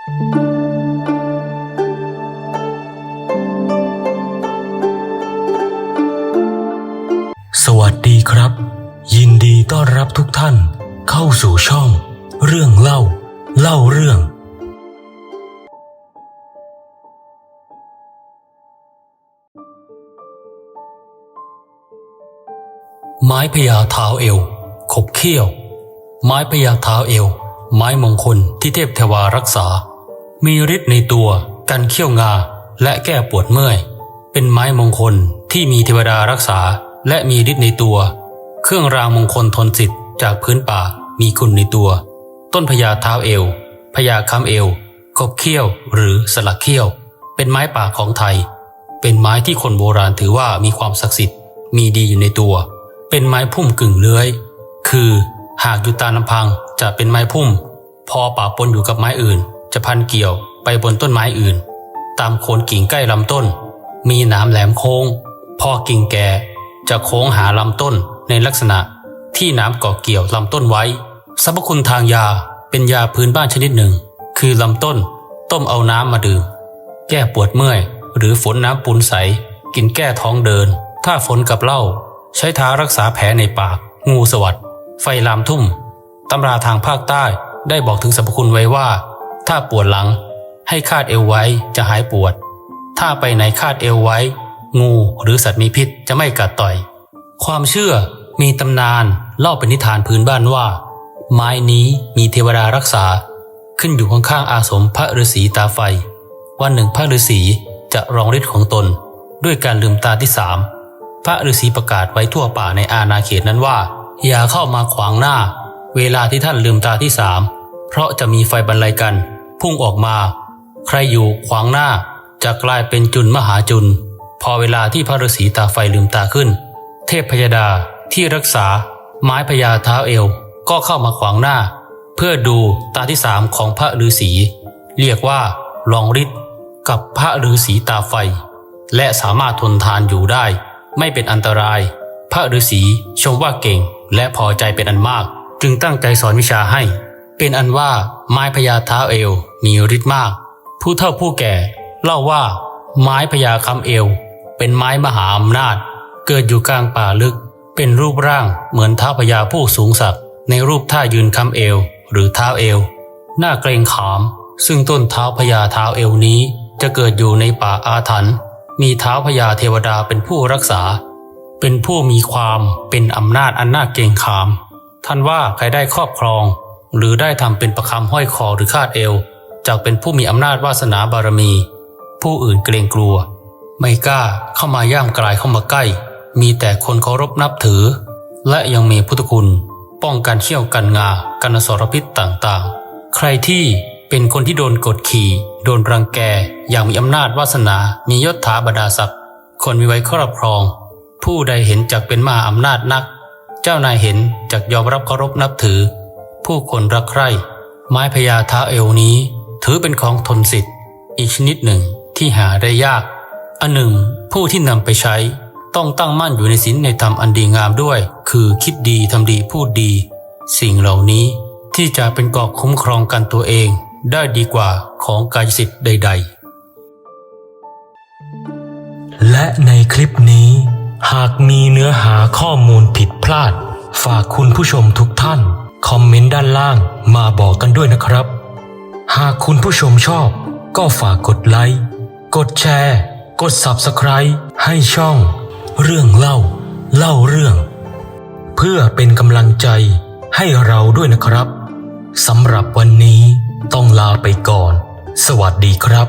สวัสดีครับ ยินดีต้อนรับทุกท่านเข้าสู่ช่อง เรื่องเล่า เล่าเรื่อง ไม้พญาเท้าเอว ขบเขี้ยว ไม้พญาเท้าเอว ไม้มงคลที่เทพเทวารักษา มีฤทธิ์ในตัว กันเขี้ยวงา และแก้ปวดเมื่อย เป็นไม้มงคลที่มีเทวดารักษา และมีฤทธิ์ในตัว เครื่องรางมงคลทนสิทธิ์จากพื้นป่ามีคุณในตัว ต้นพญาเท้าเอวพญาคำเอวขบเขี้ยวหรือสลักเขี้ยว เป็นไม้ป่าของไทย เป็นไม้ที่คนโบราณถือว่ามีความศักดิ์สิทธิ์ มีดีอยู่ในตัว เป็นไม้พุ่มกึ่งเลื้อย คือหากอยู่ตามลำพังจะเป็นไม้พุ่ม พอป่าปนอยู่กับไม้อื่น จะพันเกี่ยวไปบนต้นไม้อื่น ตามโคนกิ่งใกล้ลำต้น มีหนามแหลมโค้ง พอกิ่งแก่จะโค้งหาลำต้นในลักษณะที่หน้ำเกาะเกี่ยวลำต้นไว้สรรพคุณทางยาเป็นยาพื้นบ้านชนิดหนึ่ง คือลำต้น ต้มเอาน้ำมาดื่ม แก้ปวดเมื่อย หรือฝนน้ำปูนใส กินแก้ท้องเดิน ถ้าฝนกับเหล้าใช้ทารักษาแผลในปาก งูสวัสดไฟลามทุ่มตำราทางภาคใต้ได้บอกถึงสรรพคุณไว้ว่า ถ้าปวดหลัง ให้คาดเอวไว้จะหายปวด ถ้าไปไหนคาดเอวไว้ งูหรือสัตว์มีพิษจะไม่กัดต่อย ความเชื่อมีตำนานเล่าเป็นนิทานพื้นบ้านว่า ไม้นี้มีเทวดารักษาขึ้นอยู่ข้างๆอาสมพระฤาษีตาไฟ วันหนึ่งพระฤาษีจะรองฤทธิ์ของตน ด้วยการลืมตาที่สามพระฤาษีประกาศไว้ทั่วป่าในอาณาเขตนั้นว่า อย่าเข้ามาขวางหน้า เวลาที่ท่านลืมตาที่สาม เพราะจะมีไฟบรรลัยกัน พุ่งออกมา ใครอยู่ขวางหน้าจะกลายเป็นจุนมหาจุน พอเวลาที่พระฤาษีตาไฟลืมตาขึ้น เทพพยดาที่รักษา ไม้พญาเท้าเอวก็เข้ามาขวางหน้า เพื่อดูตาที่สามของพระฤาษีเรียกว่าลองฤทธิ์กับพระฤาษีตาไฟ และสามารถทนทานอยู่ได้ ไม่เป็นอันตราย พระฤาษีชมว่าเก่งและพอใจเป็นอันมาก จึงตั้งใจสอนวิชาให้ เป็นอันว่าไม้พญาเท้าเอวมีฤทธิ์มาก ผู้เฒ่าผู้แก่ เล่าว่า ไม้พญาคำเอว เป็นไม้มหาอำนาจ เกิดอยู่กลางป่าลึก เป็นรูปร่างเหมือนเท้าพญาผู้สูงศักดิ์ในรูปท่ายืนคำเอว หรือเท้าเอว หน้าเกรงขาม ซึ่งต้นเท้าพญาเท้าเอวนี้จะเกิดอยู่ในป่าอาถรรพ์มีเท้าพญาเทวดาเป็นผู้รักษา เป็นผู้มีความเป็นอำนาจอันน่าเกรงขาม ท่านว่าใครได้ครอบครอง หรือได้ทำเป็นประคำห้อยคอหรือคาดเอวจากเป็นผู้มีอำนาจวาสนาบารมี ผู้อื่นเกรงกลัว ไม่กล้าเข้ามาย่างกลายเข้ามาใกล้ มีแต่คนเคารพนับถือ และยังมีพุทธคุณ ป้องกันเชี่ยวกันงากันสรพิษต่างๆ ใครที่เป็นคนที่โดนกดขี่ โดนรังแก อย่างมีอำนาจวาสนา มียศถาบรรดาศักดิ์คนมีไว้ครอบครอง ผู้ใดเห็นจักเป็นมหาอำนาจนัก เจ้านายเห็นจักยอมรับเคารพนับถือ ผู้คนรักใคร่ ไม้พญาท้าเอวนี้ ถือเป็นของทนสิทธิ์ อีกชนิดหนึ่งที่หาได้ยาก อันหนึ่ง ผู้ที่นำไปใช้ ต้องตั้งมั่นอยู่ในศีลในธรรมอันดีงามด้วย คือคิดดีทำดีพูดดี สิ่งเหล่านี้ที่จะเป็นเกราะคุ้มครองกันตัวเอง ได้ดีกว่าของกายสิทธิ์ใด ๆและในคลิปนี้ หากมีเนื้อหาข้อมูลผิดพลาด ฝากคุณผู้ชมทุกท่าน คอมเมนต์ด้านล่างมาบอกกันด้วยนะครับ หากคุณผู้ชมชอบ ก็ฝากกดไลค์ กดแชร์ กด Subscribe ให้ช่อง เรื่องเล่า เล่าเรื่อง เพื่อเป็นกำลังใจให้เราด้วยนะครับสำหรับวันนี้ต้องลาไปก่อน สวัสดีครับ